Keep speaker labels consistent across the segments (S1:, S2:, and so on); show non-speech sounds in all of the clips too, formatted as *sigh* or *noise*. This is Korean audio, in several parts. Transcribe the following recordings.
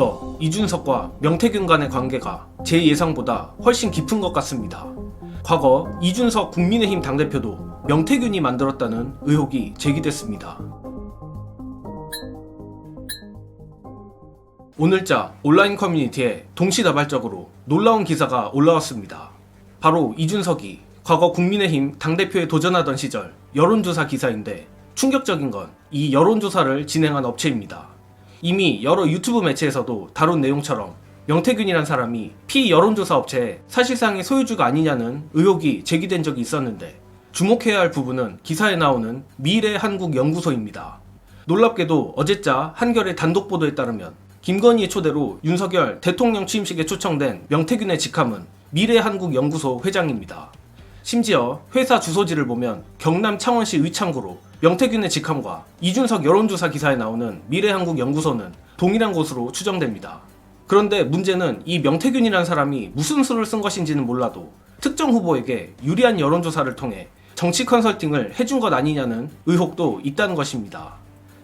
S1: 이거 이준석과 명태균 간의 관계가 제 예상보다 훨씬 깊은 것 같습니다. 과거 이준석 국민의힘 당대표도 명태균이 만들었다는 의혹이 제기됐습니다. 오늘자 온라인 커뮤니티에 동시다발적으로 놀라운 기사가 올라왔습니다. 바로 이준석이 과거 국민의힘 당대표에 도전하던 시절 여론조사 기사인데 충격적인 건 이 여론조사를 진행한 업체입니다. 이미 여러 유튜브 매체에서도 다룬 내용처럼 명태균이란 사람이 피 여론조사 업체의 사실상의 소유주가 아니냐는 의혹이 제기된 적이 있었는데 주목해야 할 부분은 기사에 나오는 미래 한국 연구소입니다. 놀랍게도 어제자 한겨레 단독 보도에 따르면 김건희의 초대로 윤석열 대통령 취임식에 초청된 명태균의 직함은 미래 한국 연구소 회장입니다. 심지어 회사 주소지를 보면 경남 창원시 의창구로 명태균의 직함과 이준석 여론조사 기사에 나오는 미래한국연구소는 동일한 곳으로 추정됩니다. 그런데 문제는 이 명태균이라는 사람이 무슨 수를 쓴 것인지는 몰라도 특정 후보에게 유리한 여론조사를 통해 정치 컨설팅을 해준 것 아니냐는 의혹도 있다는 것입니다.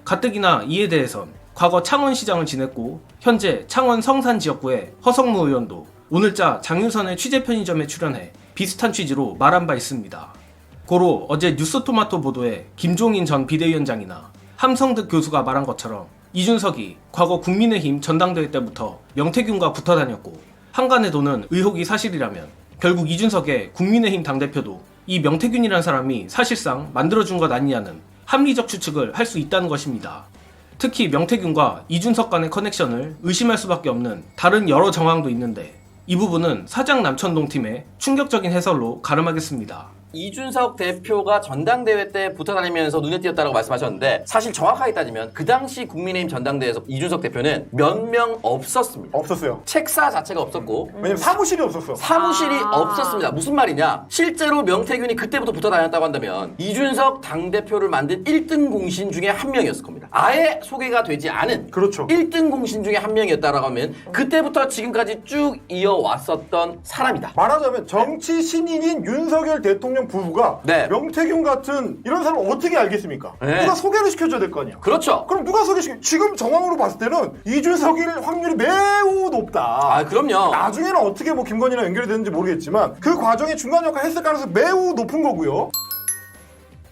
S1: 가뜩이나 이에 대해선 과거 창원시장을 지냈고 현재 창원 성산 지역구의 허성무 의원도 오늘자 장유선의 취재 편의점에 출연해 비슷한 취지로 말한 바 있습니다. 고로 어제 뉴스토마토 보도에 김종인 전 비대위원장이나 함성득 교수가 말한 것처럼 이준석이 과거 국민의힘 전당대회 때부터 명태균과 붙어 다녔고 한간에 도는 의혹이 사실이라면 결국 이준석의 국민의힘 당대표도 이 명태균이라는 사람이 사실상 만들어준 것 아니냐는 합리적 추측을 할 수 있다는 것입니다. 특히 명태균과 이준석 간의 커넥션을 의심할 수밖에 없는 다른 여러 정황도 있는데 이 부분은 사장 남천동 팀의 충격적인 해설로 가름하겠습니다.
S2: 이준석 대표가 전당대회 때 붙어 다니면서 눈에 띄었다고 말씀하셨는데 사실 정확하게 따지면 그 당시 국민의힘 전당대회에서 이준석 대표는 몇 명 없었습니다.
S3: 없었어요.
S2: 책사 자체가 없었고
S3: 왜냐면 사무실이 없었어.
S2: 사무실이
S4: 아.
S2: 없었습니다. 무슨 말이냐? 실제로 명태균이 그때부터 붙어 다녔다고 한다면 이준석 당대표를 만든 1등 공신 중에 한 명이었을 겁니다. 아예 소개가 되지 않은
S3: 그렇죠.
S2: 1등 공신 중에 한 명이었다라고 하면 그때부터 지금까지 쭉 이어왔었던 사람이다.
S3: 말하자면 정치 신인인 윤석열 대통령 부부가
S2: 네.
S3: 명태균 같은 이런 사람을 어떻게 알겠습니까?
S2: 네.
S3: 누가 소개를 시켜줘야 될 거 아니야.
S2: 그렇죠.
S3: 그럼 누가 소개시켜? 지금 정황으로 봤을 때는 이준석일 확률이 매우 높다.
S2: 아, 그럼요.
S3: 나중에는 어떻게 뭐 김건희랑 연결이 되는지 모르겠지만 그 과정에 중간 역할 했을 가능성이 매우 높은 거고요.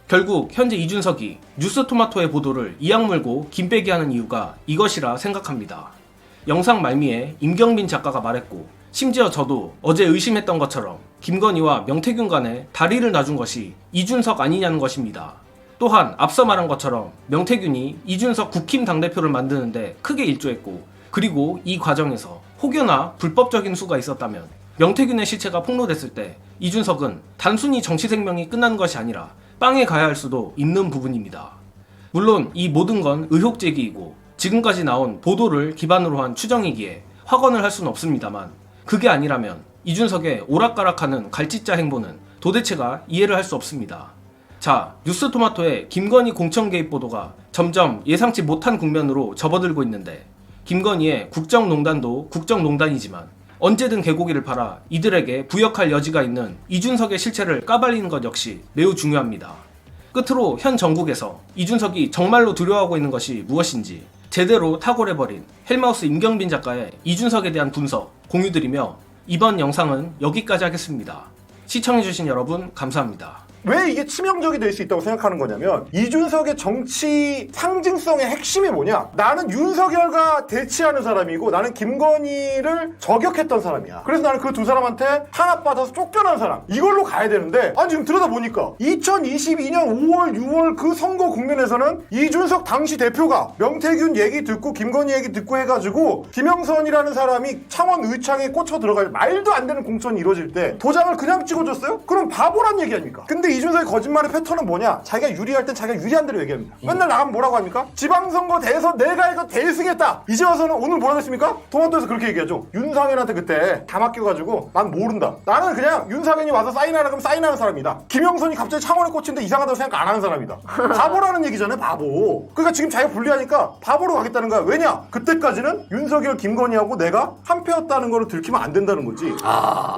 S1: 결국 현재 이준석이 뉴스토마토의 보도를 이악 물고 김빼기 하는 이유가 이것이라 생각합니다. 영상 말미에 임경빈 작가가 말했고 심지어 저도 어제 의심했던 것처럼 김건희와 명태균 간에 다리를 놔준 것이 이준석 아니냐는 것입니다. 또한 앞서 말한 것처럼 명태균이 이준석 국힘 당대표를 만드는데 크게 일조했고 그리고 이 과정에서 혹여나 불법적인 수가 있었다면 명태균의 시체가 폭로됐을 때 이준석은 단순히 정치 생명이 끝난 것이 아니라 빵에 가야 할 수도 있는 부분입니다. 물론 이 모든 건 의혹 제기이고 지금까지 나온 보도를 기반으로 한 추정이기에 확언을 할 수는 없습니다만 그게 아니라면 이준석의 오락가락하는 갈짓자 행보는 도대체가 이해를 할 수 없습니다. 자, 뉴스토마토의 김건희 공천 개입 보도가 점점 예상치 못한 국면으로 접어들고 있는데 김건희의 국정농단도 국정농단이지만 언제든 개고기를 팔아 이들에게 부역할 여지가 있는 이준석의 실체를 까발리는 것 역시 매우 중요합니다. 끝으로 현 정국에서 이준석이 정말로 두려워하고 있는 것이 무엇인지 제대로 탁월해버린 헬마우스 임경빈 작가의 이준석에 대한 분석 공유드리며 이번 영상은 여기까지 하겠습니다. 시청해주신 여러분 감사합니다.
S3: 왜 이게 치명적이 될 수 있다고 생각하는 거냐면 이준석의 정치 상징성의 핵심이 뭐냐? 나는 윤석열과 대치하는 사람이고 나는 김건희를 저격했던 사람이야. 그래서 나는 그 두 사람한테 탄압받아서 쫓겨난 사람. 이걸로 가야 되는데 아니 지금 들여다보니까 2022년 5월 6월 그 선거 국면에서는 이준석 당시 대표가 명태균 얘기 듣고 김건희 얘기 듣고 해가지고 김영선이라는 사람이 창원 의창에 꽂혀 들어갈 말도 안 되는 공천이 이루어질 때 도장을 그냥 찍어줬어요? 그럼 바보란 얘기 아닙니까? 근데 이준석의 거짓말의 패턴은 뭐냐? 자기가 유리할 땐 자기가 유리한 대로 얘기합니다. 맨날 나가면 뭐라고 합니까? 지방선거 대선 내가 이거 대승했다. 이제 와서는 오늘 뭐라고 했습니까? 토마토에서 그렇게 얘기하죠. 윤상현한테 그때 다 맡겨가지고 난 모른다. 나는 그냥 윤상현이 와서 사인하라 그러면 사인하는 사람이다. 김영선이 갑자기 창원에 꽂힌데 이상하다고 생각 안 하는 사람이다. *laughs* 바보라는 얘기잖아요, 바보. 그러니까 지금 자기가 불리하니까 바보로 가겠다는 거야. 왜냐? 그때까지는 윤석열, 김건희하고 내가 한패였다는 거를 들키면 안 된다는 거지.
S2: 아.